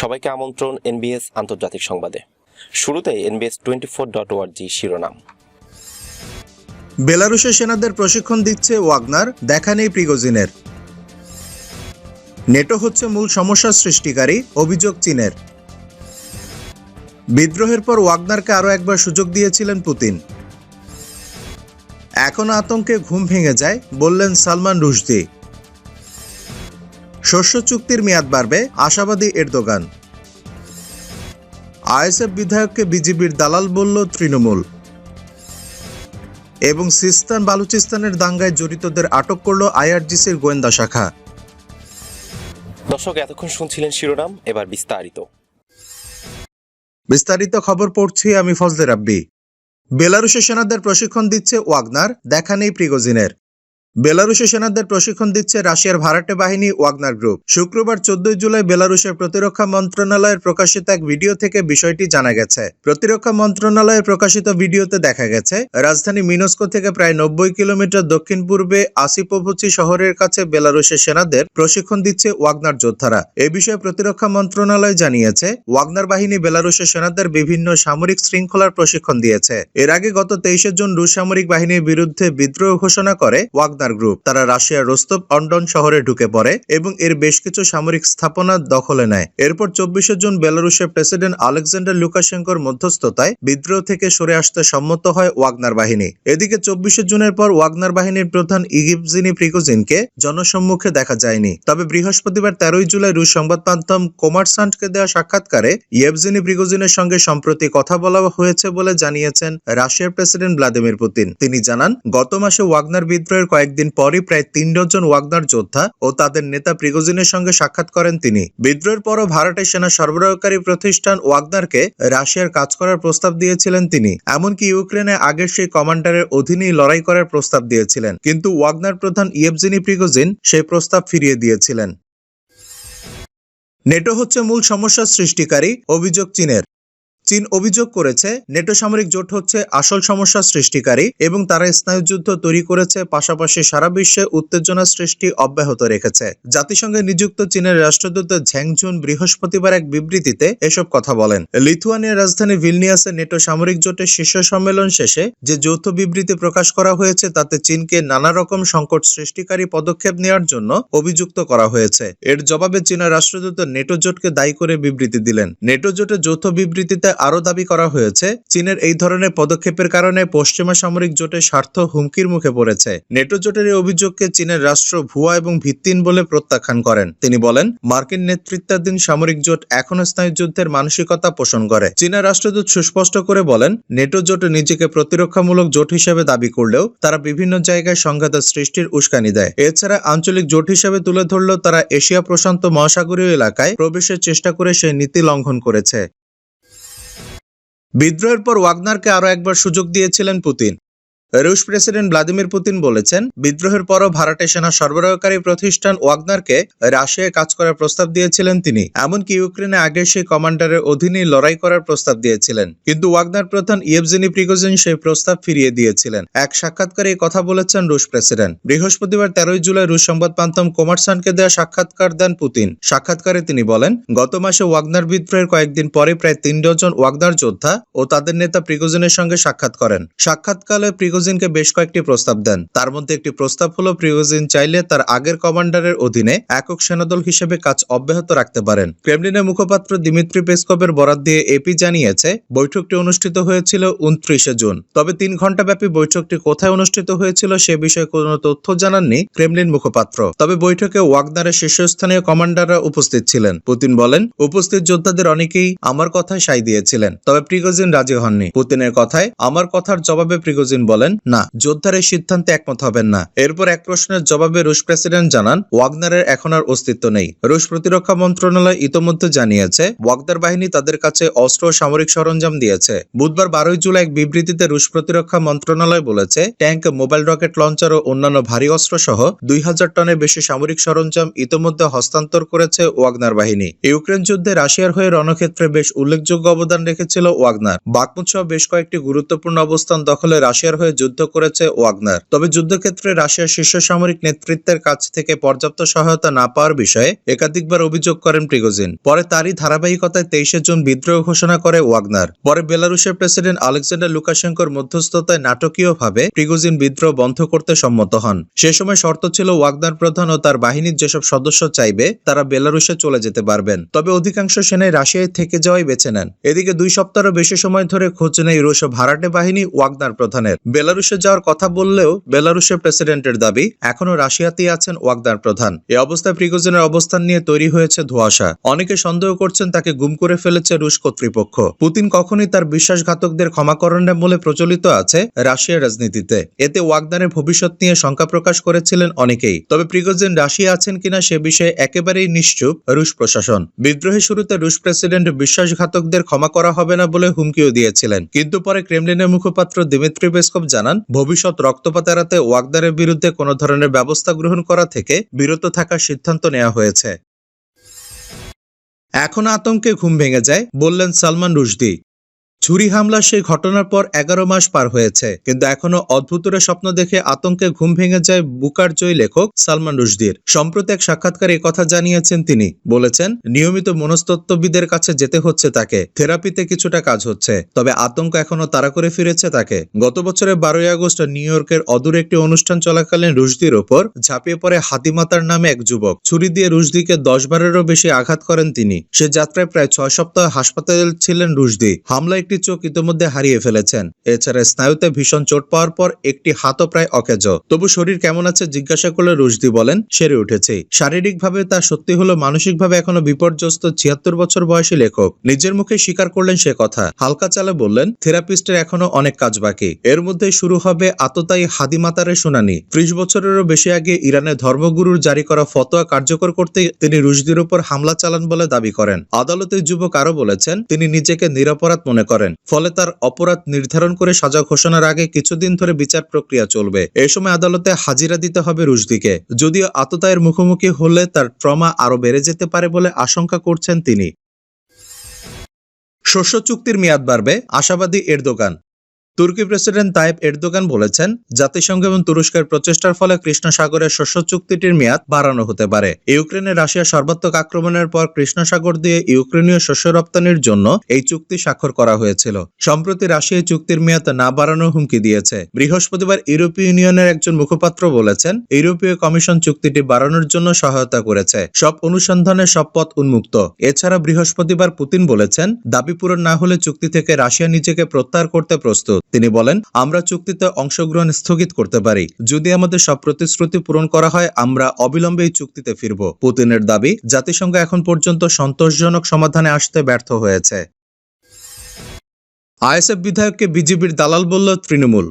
সবাইকে আমন্ত্রণ এনবিএস আন্তর্জাতিক সংবাদে। শুরুতে NBS twenty four dot org শিরোনাম। বেলারুশের সেনাদের প্রশিক্ষণ দিচ্ছে ওয়াগনার, দেখা নেই প্রিগোজিনের। নেটো হচ্ছে মূল সমস্যা সৃষ্টিকারী, অভিযোগ চীনের। বিদ্রোহের পর ওয়াগনারকে আরও একবার সুযোগ দিয়েছিলেন পুতিন। এখন আতঙ্কে ঘুম ভেঙে যায়, বললেন সালমান রুশদি। শস্য চুক্তির মেয়াদ বাড়বে আশাবাদী এরদোগান। আইএসএফ বিধায়ককে বিজেপির দালাল বলল তৃণমূল। এবং সিস্তান বালুচিস্তানের দাঙ্গায় জড়িতদের আটক করল আইআরজিসির গোয়েন্দা শাখা। দর্শক এতক্ষণ শুনছিলেন শিরোনাম এবার বিস্তারিত। বিস্তারিত খবর পড়ছি আমি ফজলে রাব্বি। বেলারুশের সেনাদের প্রশিক্ষণ দিচ্ছে ওয়াগনার দেখা নেই প্রিগোজিনের। বেলারুশের সেনাদের প্রশিক্ষণ দিচ্ছে রাশিয়ার ভাড়াটে বাহিনী ওয়াগনার গ্রুপ। শুক্রবার চোদ্দই জুলাই বেলারুশের প্রতিরক্ষা মন্ত্রণালয়ের প্রকাশিত এক ভিডিও থেকে বিষয়টি জানা গেছে। প্রতিরক্ষা মন্ত্রণালয়ের প্রকাশিত ভিডিওতে দেখা গেছে, রাজধানী মিনস্কো থেকে প্রায় নব্বই কিলোমিটার দক্ষিণ পূর্বে আসিপোভুচি শহরের কাছে বেলারুশের সেনাদের প্রশিক্ষণ দিচ্ছে ওয়াগনার যোদ্ধারা। এ বিষয়ে প্রতিরক্ষা মন্ত্রণালয় জানিয়েছে, ওয়াগনার বাহিনী বেলারুশের সেনাদের বিভিন্ন সামরিক শৃঙ্খলার প্রশিক্ষণ দিয়েছে। এর আগে গত তেইশে জুন রুশ সামরিক বাহিনীর বিরুদ্ধে বিদ্রোহ ঘোষণা করে ওয়াগনার গ্রুপ। তারা রাশিয়ার রোস্তব অন্ডন শহরে ঢুকে পড়ে এবং এর বেশ কিছু সামরিক স্থাপনা দখলে নেয়। এরপর চব্বিশে জুন বেলারুশের প্রেসিডেন্ট আলেকজান্ডার লুকাশেঙ্কোর মধ্যস্থতায় বিদ্রোহ থেকে সরে আসতে সম্মত হয় ওয়াগনার বাহিনী। এদিকে চব্বিশে জুনের পর ওয়াগনার বাহিনীর প্রধান ইগিপজিনি প্রিগোজিনকে জনসম্মুখে দেখা যায়নি। তবে বৃহস্পতিবার তেরোই জুলাই রুশ সংবাদ মাধ্যম কোমারসান্টকে দেওয়া সাক্ষাৎকারে ইয়েভজিনি প্রিগোজিনের সঙ্গে সম্প্রতি কথা বলা হয়েছে বলে জানিয়েছেন রাশিয়ার প্রেসিডেন্ট ভ্লাদিমির পুতিন। তিনি জানান, গত মাসে ওয়াগনার বিদ্রোহের কয়েকদিন পরই প্রায় তিন ডজন ওয়াগনার যোদ্ধা ও তাদের নেতা প্রিগোজিনের সঙ্গে সাক্ষাৎ করেন তিনি। বিদ্রোহের পরও ভারতের সেনা সরবরাহকারী প্রতিষ্ঠান ওয়াগনারকে রাশিয়ার কাজ করার প্রস্তাব দিয়েছিলেন তিনি। এমনকি ইউক্রেনে আগের সেই কমান্ডারের অধীনেই লড়াই করার প্রস্তাব দিয়েছিলেন। কিন্তু ওয়াগনার প্রধান ইয়েভজিনি প্রিগোজিন সেই প্রস্তাব ফিরিয়ে দিয়েছিলেন। নেটো হচ্ছে মূল সমস্যা সৃষ্টিকারী অভিযোগ চীনের। চীন অভিযোগ করেছে, নেটো সামরিক জোট হচ্ছে আসল সমস্যা সৃষ্টিকারী এবং তারা স্নায়ুযুদ্ধ তৈরি করেছে, পাশাপাশি সারা বিশ্বে উত্তেজনা সৃষ্টি অব্যাহত রেখেছে। জাতিসংঘে নিযুক্ত চীনের রাষ্ট্রদূত ঝ্যাংজুন বৃহস্পতিবার এক বিবৃতিতে এসব কথা বলেন। লিথুয়ানিয়ার রাজধানী ভিলনিয়াসে নেটো সামরিক জোটের শীর্ষ সম্মেলন শেষে যে যৌথ বিবৃতি প্রকাশ করা হয়েছে, তাতে চীনকে নানা রকম সংকট সৃষ্টিকারী পদক্ষেপ নেওয়ার জন্য অভিযুক্ত করা হয়েছে। এর জবাবে চীনা রাষ্ট্রদূত নেটো জোটকে দায়ী করে বিবৃতি দিলেন। নেটো জোটের যৌথ বিবৃতিতে আরও দাবি করা হয়েছে, চীনের এই ধরনের পদক্ষেপের কারণে পশ্চিমা সামরিক জোটের স্বার্থ হুমকির মুখে পড়েছে। নেটো জোটের এই অভিযোগকে চীনের রাষ্ট্র ভুয়া এবং ভিত্তিহীন বলে প্রত্যাখ্যান করেন। তিনি বলেন, মার্কিন নেতৃত্বাধীন সামরিক জোট এখনও স্নায়ুযুদ্ধের মানসিকতা পোষণ করে। চীনা রাষ্ট্রদূত সুস্পষ্ট করে বলেন, নেটো জোট নিজেকে প্রতিরক্ষামূলক জোট হিসেবে দাবি করলেও তারা বিভিন্ন জায়গায় সংঘাত সৃষ্টির উস্কানি দেয়। এছাড়া আঞ্চলিক জোট হিসেবে তুলে ধরলেও তারা এশিয়া প্রশান্ত মহাসাগরীয় এলাকায় প্রবেশের চেষ্টা করে সেই নীতি লঙ্ঘন করেছে। বিদ্রোহের পর ওয়াগনারকে আরও একবার সুযোগ দিয়েছিলেন পুতিন। রুশ প্রেসিডেন্ট ভ্লাদিমির পুতিন বলেছেন, বিদ্রোহের পরও ভারতের সেনা সরবরাহকারী প্রতিষ্ঠান ওয়াগনারকে রাশিয়ায় কাজ করার প্রস্তাব দিয়েছিলেন তিনি। এমনকি ইউক্রেনে আগে সেই কমান্ডারের অধীনেই লড়াই করার প্রস্তাব দিয়েছিলেন। কিন্তু ওয়াগনার প্রধান ইয়েভজেনি প্রিগোজিন সেই প্রস্তাব ফিরিয়ে দিয়েছিলেন। এক সাক্ষাৎকারে এই কথা বলেছেন রুশ প্রেসিডেন্ট। বৃহস্পতিবার তেরোই জুলাই রুশ সংবাদ মাধ্যম কোমারসানকে দেওয়া সাক্ষাৎকার দেন পুতিন। সাক্ষাৎকারে তিনি বলেন, গত মাসে ওয়াগনার বিদ্রোহের কয়েকদিন পরে প্রায় তিন ডজন ওয়াগনার যোদ্ধা ও তাদের নেতা প্রিগোজিনের সঙ্গে সাক্ষাৎ করেন। সাক্ষাৎকালে প্রিগোজিনকে বেশ কয়েকটি প্রস্তাব দেন। তার মধ্যে একটি প্রস্তাব হলো প্রিগোজিন চাইলে তার আগের কমান্ডারের অধীনে একক সেনাদল হিসেবে কাজ অব্যাহত রাখতে পারেন। ক্রেমলিনের মুখপাত্র দিমিত্রি পেসকপের বরাত দিয়ে এপি জানিয়েছে, বৈঠকটি অনুষ্ঠিত হয়েছিল উনত্রিশে জুন। তবে তিন ঘন্টাব্যাপী বৈঠকটি কোথায় অনুষ্ঠিত হয়েছিল সে বিষয়ে কোনো তথ্য জানাননি ক্রেমলিন মুখপাত্র। তবে বৈঠকে ওয়াগনারের শীর্ষস্থানীয় কমান্ডাররা উপস্থিত ছিলেন। পুতিন বলেন, উপস্থিত যোদ্ধাদের অনেকেই আমার কথায় সাই দিয়েছিলেন, তবে প্রিগোজিন রাজি হননি। পুতিনের কথায়, আমার কথার জবাবে প্রিগোজিন বলেন না, যোদ্ধার এই সিদ্ধান্তে একমত হবেন না। এরপর এক প্রশ্নের জবাবে রুশ প্রেসিডেন্ট জানান, ওয়াগনারের এখন আর অস্তিত্ব নেই। রুশ প্রতিরক্ষা মন্ত্রণালয় ইতোমধ্যে জানিয়েছে, ওয়াগদার বাহিনী তাদের কাছে অস্ত্র ও সামরিক সরঞ্জাম দিয়েছে। বুধবার বারোই জুলাই এক বিবৃতিতে রুশ প্রতিরক্ষা মন্ত্রণালয় বলেছে, ট্যাঙ্ক, মোবাইল রকেট লঞ্চার ও অন্যান্য ভারী অস্ত্র সহ দুই হাজার টনের বেশি সামরিক সরঞ্জাম ইতোমধ্যে হস্তান্তর করেছে ওয়াগনার বাহিনী। ইউক্রেন যুদ্ধে রাশিয়ার হয়ে রণক্ষেত্রে বেশ উল্লেখযোগ্য অবদান রেখেছিল ওয়াগনার। বাকমুদ সহ বেশ কয়েকটি গুরুত্বপূর্ণ অবস্থান দখলে রাশিয়ার হয়ে যুদ্ধ করেছে ওয়াগনার। তবে যুদ্ধক্ষেত্রে রাশিয়ার শীর্ষ সামরিক নেতৃত্বের কাছ থেকে পর্যাপ্ত সহায়তা না পাওয়ার বিষয়ে একাধিকবার অভিযোগ করেন প্রিগোজিন। পরে তারই ধারাবাহিকতায় তেইশে জুন বিদ্রোহ ঘোষণা করে ওয়াগনার। পরে বেলারুশের প্রেসিডেন্ট আলেকজান্ডার লুকাশেঙ্কোর মধ্যস্থতায় নাটকীয়ভাবে প্রিগোজিন বিদ্রোহ বন্ধ করতে সম্মত হন। সে সময় শর্ত ছিল ওয়াগনার প্রধান ও তার বাহিনীর যেসব সদস্য চাইবে, তারা বেলারুশে চলে যেতে পারবেন। তবে অধিকাংশ সেনাই রাশিয়ায় থেকে যাওয়াই বেছে নেন। এদিকে দুই সপ্তাহেরও বেশি সময় ধরে খোঁজ নেই রুশ ভাড়াটে বাহিনী ওয়াগনার প্রধানের। বেলারুশে যাওয়ার কথা বললেও বেলারুশের প্রেসিডেন্টের দাবি, এখনও রাশিয়াতেই আছেন ওয়াগনার প্রধান। এ অবস্থায় প্রিগোজনের অবস্থান নিয়ে তৈরি হয়েছে ধোঁয়াশা। অনেকে সন্দেহ করছেন তাকে গুম করে ফেলেছে রুশ কর্তৃপক্ষ। পুতিন কখনোই তার বিশ্বাসঘাতকদের ক্ষমা করেন না বলে প্রচলিত আছে রাশিয়ার রাজনীতিতে। এতে ওয়াগনারের ভবিষ্যৎ নিয়ে শঙ্কা প্রকাশ করেছিলেন অনেকেই। তবে প্রিগোজিন রাশিয়া আছেন কিনা সে বিষয়ে একেবারেই নিশ্চুপ রুশ প্রশাসন। বিদ্রোহের শুরুতে রুশ প্রেসিডেন্ট বিশ্বাসঘাতকদের ক্ষমা করা হবে না বলে হুমকিও দিয়েছিলেন। কিন্তু পরে ক্রেমলিনের মুখপাত্র দিমিত্রি পেসকভ জানান, ভবিষ্যৎ রক্তপাত এড়াতে ওয়াগদারের বিরুদ্ধে কোনো ধরনের ব্যবস্থা গ্রহণ করা থেকে বিরত থাকার সিদ্ধান্ত নেওয়া হয়েছে। এখন আতঙ্কে ঘুম ভেঙে যায়, বললেন সালমান রুশদি। ছুরি হামলা সেই ঘটনার পর এগারো মাস পার হয়েছে, কিন্তু এখনও অদ্ভুতরে স্বপ্ন দেখে আতঙ্কে ঘুম ভেঙে যায় বুকার জয়ী লেখক সালমান রুশদির। সম্প্রতি এক সাক্ষাৎকারে কথা জানিয়েছেন তিনি, বলেছেন, নিয়মিত মনস্তত্ত্ববিদের কাছে যেতে হচ্ছে তাকে, থেরাপিতে কিছুটা কাজ হচ্ছে, তবে আতঙ্ক এখনও তাড়া করে ফিরেছে তাকে। গত বছরের বারোই আগস্ট নিউ ইয়র্কের অদূরে একটি অনুষ্ঠান চলাকালীন রুশদির ওপর ঝাঁপিয়ে পড়ে হাতিমাতার নামে এক যুবক। ছুরি দিয়ে রুশদিকে দশ বারেরও বেশি আঘাত করেন তিনি। সে যাত্রায় প্রায় ছয় সপ্তাহ হাসপাতালে ছিলেন রুশদি। হামলা একটি চোখ ইতিমধ্যে হারিয়ে ফেলেছেন। এছাড়া স্নায়ুতে ভীষণ চোট পাওয়ার পর একটি হাতও প্রায় অকেজ। তবু শরীর কেমন আছে জিজ্ঞাসা করলে রুশদি বলেন, সেরে উঠেছে। শারীরিকভাবে তা সত্যি হলো মানসিকভাবে এখনও বিপর্যস্ত ছিয়াত্তর বছর বয়সী লেখক। নিজের মুখে স্বীকার করলেন সে কথা। হালকা চালে বললেন, থেরাপিস্টের এখনও অনেক কাজ বাকি। এর মধ্যে শুরু হবে আততায়ী হাদিমাতারের শুনানি। ত্রিশ বছরেরও বেশি আগে ইরানের ধর্মগুরুর জারি করা ফতোয়া কার্যকর করতে তিনি রুশদির উপর হামলা চালান বলে দাবি করেন। আদালতের যুবক আরও বলেছেন, তিনি নিজেকে নিরাপরাধ মনে করেন। ফলে তার অপরাধ নির্ধারণ করে সাজা ঘোষণার আগে কিছুদিন ধরে বিচার প্রক্রিয়া চলবে। এ সময় আদালতে হাজিরা দিতে হবে রুশদিকে। যদিও আততায়ের মুখোমুখি হলে তার ট্রমা আরও বেড়ে যেতে পারে বলে আশঙ্কা করছেন তিনি। শস্য চুক্তির মেয়াদ বাড়বে, আশাবাদী এরদোগান। তুর্কি প্রেসিডেন্ট তাইপ এরদোগান বলেছেন, জাতিসংঘ এবং তুরস্কের প্রচেষ্টার ফলে কৃষ্ণ সাগরের শস্য চুক্তিটির মেয়াদ বাড়ানো হতে পারে। ইউক্রেনে রাশিয়া সর্বাত্মক আক্রমণের পর কৃষ্ণ সাগর দিয়ে ইউক্রেনীয় শস্য রপ্তানির জন্য এই চুক্তি স্বাক্ষর করা হয়েছিল। সম্প্রতি রাশিয়া চুক্তির মেয়াদ না বাড়ানোর হুমকি দিয়েছে। বৃহস্পতিবার ইউরোপীয় ইউনিয়নের একজন মুখপাত্র বলেছেন, ইউরোপীয় কমিশন চুক্তিটি বাড়ানোর জন্য সহায়তা করেছে। সব অনুসন্ধানের সব পথ উন্মুক্ত। এছাড়া বৃহস্পতিবার পুতিন বলেছেন, দাবি পূরণ না হলে চুক্তি থেকে রাশিয়া নিজেকে প্রত্যাহার করতে প্রস্তুত। তিনি বলেন, আমরা চুক্তিতে অংশগ্রহণ স্থগিত করতে পারি। যদি আমাদের সব প্রতিশ্রুতি পূরণ করা হয়, আমরা অবিলম্বে এই চুক্তিতে ফিরব। পুতিনের দাবি, জাতিসংঘ এখন পর্যন্ত সন্তোষজনক সমাধানে আসতে ব্যর্থ হয়েছে। আইএসএফ বিধায়ককে বিজেপির দালাল বলল তৃণমূল।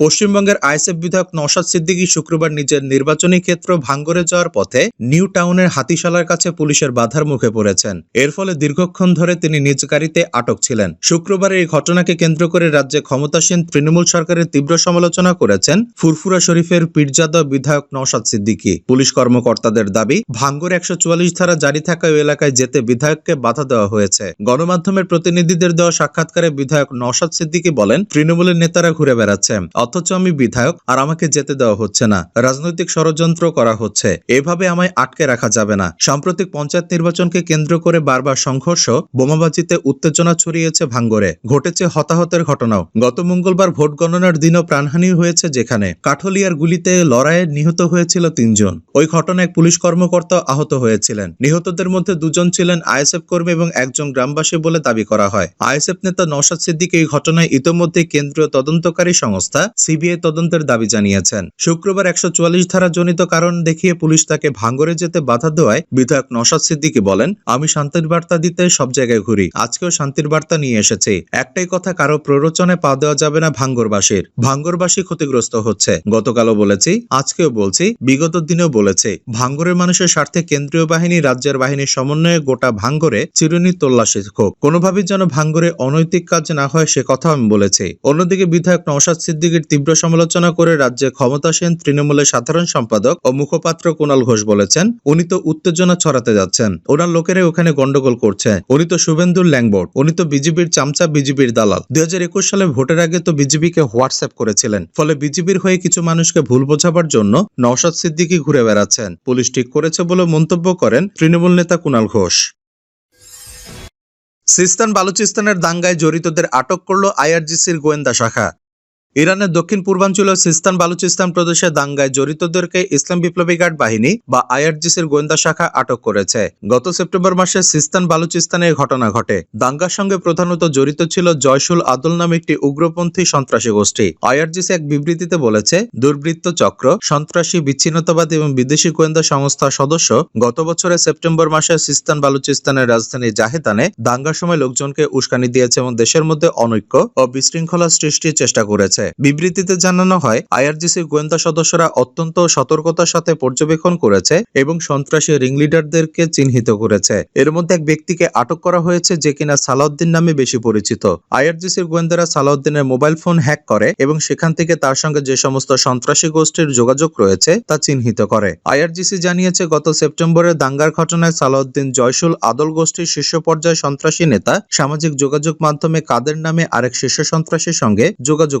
পশ্চিমবঙ্গের আইএসএফ বিধায়ক নওশাদ সিদ্দিকী শুক্রবার নিজের নির্বাচনী ক্ষেত্র ভাঙ্গরে যাওয়ার পথে নিউ টাউনের হাতিশালার কাছে পুলিশের বাধার মুখে পড়েছেন। এর ফলে দীর্ঘক্ষণ ধরে তিনি নিজ গাড়িতে আটক ছিলেন। শুক্রবার এই ঘটনাকে কেন্দ্র করে রাজ্যে ক্ষমতাসীন তৃণমূল সরকারের তীব্র সমালোচনা করেছেন ফুরফুরা শরীফের পীরজাদা বিধায়ক নওশাদ সিদ্দিকী। পুলিশ কর্মকর্তাদের দাবি, ভাঙ্গর একশো চুয়াল্লিশ ধারা জারি থাকা ওই এলাকায় যেতে বিধায়ককে বাধা দেওয়া হয়েছে। গণমাধ্যমের প্রতিনিধিদের দেওয়া সাক্ষাৎকারে বিধায়ক নওশাদ সিদ্দিকী বলেন, তৃণমূলের নেতারা ঘুরে বেড়াচ্ছে। অথচ আমি বিধায়ক আর আমাকে যেতে দেওয়া হচ্ছে না। রাজনৈতিক ষড়যন্ত্র করা হচ্ছে। এভাবে আমায় আটকে রাখা যাবে না। সাম্প্রতিক পঞ্চায়েত নির্বাচনকে কেন্দ্র করে বারবার সংঘর্ষ, বোমাবাজিতে উত্তেজনা ছড়িয়েছে ভাঙ্গরে। ঘটেছে হতাহতের ঘটনাও। গত মঙ্গলবার ভোট গণনার দিনও প্রাণহানি হয়েছে যেখানে। কাঠলিয়ার গুলিতে লড়াইয়ে নিহত হয়েছিল তিনজন। ওই ঘটনায় পুলিশ কর্মকর্তা আহত হয়েছিলেন। নিহতদের মধ্যে দুজন ছিলেন আইএসএফ কর্মী এবং একজন গ্রামবাসী বলে দাবি করা হয়। আইএসএফ নেতা নওশাদ সিদ্দিক এই ঘটনায় ইতোমধ্যে কেন্দ্রীয় তদন্তকারী সংস্থা সিবিআই তদন্তের দাবি জানিয়েছেন। শুক্রবার একশো চুয়াল্লিশ ধারা জনিত কারণ দেখিয়ে পুলিশ তাকে ভাঙ্গরে যেতে বাধা দেওয়ায় বিধায়ক নওশাদ সিদ্দিকী বলেন, আমি শান্তির বার্তা দিতে সব জায়গায় ঘুরি। আজকেও শান্তির বার্তা নিয়ে এসেছি। একটাই কথা, কারও প্ররোচনে পা দেওয়া যাবে না ভাঙ্গরবাসীর। ভাঙ্গরবাসী ক্ষতিগ্রস্ত হচ্ছে। গতকালও বলেছি, আজকেও বলছি, বিগত দিনেও বলেছি, ভাঙ্গরের মানুষের স্বার্থে কেন্দ্রীয় বাহিনী, রাজ্যের বাহিনীর সমন্বয়ে গোটা ভাঙ্গরে চিরুনি তল্লাশি হোক। কোনোভাবেই যেন ভাঙ্গরে অনৈতিক কাজ না হয় সে কথা আমি বলেছি। অন্যদিকে বিধায়ক নওশাদ সিদ্দিকীর পরিস্থিতির তীব্র সমালোচনা করে রাজ্যে ক্ষমতাসীন তৃণমূলের সাধারণ সম্পাদক ও মুখপাত্র কুণাল ঘোষ বলেছেন, উনি তো উত্তেজনা ছড়াতে যাচ্ছেন। ওনার লোকেরা ওখানে গন্ডগোল করছে। উনি তো শুভেন্দুর ল্যাংবোর্ড উনি তো বিজেপির চামচা বিজেপির দালাল। দুই হাজার একুশ সালে ভোটের আগে তো বিজেপিকে হোয়াটসঅ্যাপ করেছিলেন। ফলে বিজেপির হয়ে কিছু মানুষকে ভুল বোঝাবার জন্য নওশাদ সিদ্দিকী ঘুরে বেড়াচ্ছেন। পুলিশ ঠিক করেছে বলে মন্তব্য করেন তৃণমূল নেতা কুণাল ঘোষ। সিস্তান বালুচিস্তানের দাঙ্গায় জড়িতদের আটক করল আইআরজিসির গোয়েন্দা শাখা। ইরানের দক্ষিণ পূর্বাঞ্চলীয় সিস্তান বালুচিস্তান প্রদেশে দাঙ্গায় জড়িতদেরকে ইসলাম বিপ্লবী গার্ড বাহিনী বা আইআরজিসির গোয়েন্দা শাখা আটক করেছে। গত সেপ্টেম্বর মাসে সিস্তান বালুচিস্তানে ঘটনা ঘটে। দাঙ্গার সঙ্গে প্রধানত জড়িত ছিল জয়সুল আদল নামে একটি উগ্রপন্থী সন্ত্রাসী গোষ্ঠী। আইআরজিসি এক বিবৃতিতে বলেছে, দুর্বৃত্ত চক্র, সন্ত্রাসী বিচ্ছিন্নতাবাদী এবং বিদেশি গোয়েন্দা সংস্থার সদস্য গত বছরের সেপ্টেম্বর মাসে সিস্তান বালুচিস্তানের রাজধানী জাহেদানে দাঙ্গার সময় লোকজনকে উস্কানি দিয়েছে এবং দেশের মধ্যে অনৈক্য ও বিশৃঙ্খলা সৃষ্টির চেষ্টা করেছে। বিবৃতিতে জানানো হয়, আইআরজিসির গোয়েন্দা সদস্যরা অত্যন্ত সতর্কতার সাথে পর্যবেক্ষণ করেছে এবং সন্ত্রাসী রিং রিংলিডারদেরকে চিহ্নিত করেছে। এর মধ্যে এক ব্যক্তিকে আটক করা হয়েছে যে কিনা সালাউদ্দিন নামে বেশি পরিচিত। আইআরজিসির গোয়েন্দারা সালাউদ্দিনের মোবাইল ফোন হ্যাক করে এবং সেখান থেকে তার সঙ্গে যে সমস্ত সন্ত্রাসী গোষ্ঠীর যোগাযোগ রয়েছে তা চিহ্নিত করে। আইআরজিসি জানিয়েছে, গত সেপ্টেম্বরে দাঙ্গার ঘটনায় সালাউদ্দিন জয়সুল আদল গোষ্ঠীর শীর্ষ পর্যায়ে সন্ত্রাসী নেতা সামাজিক যোগাযোগ মাধ্যমে কাদের নামে আরেক শীর্ষ সন্ত্রাসীর সঙ্গে যোগাযোগ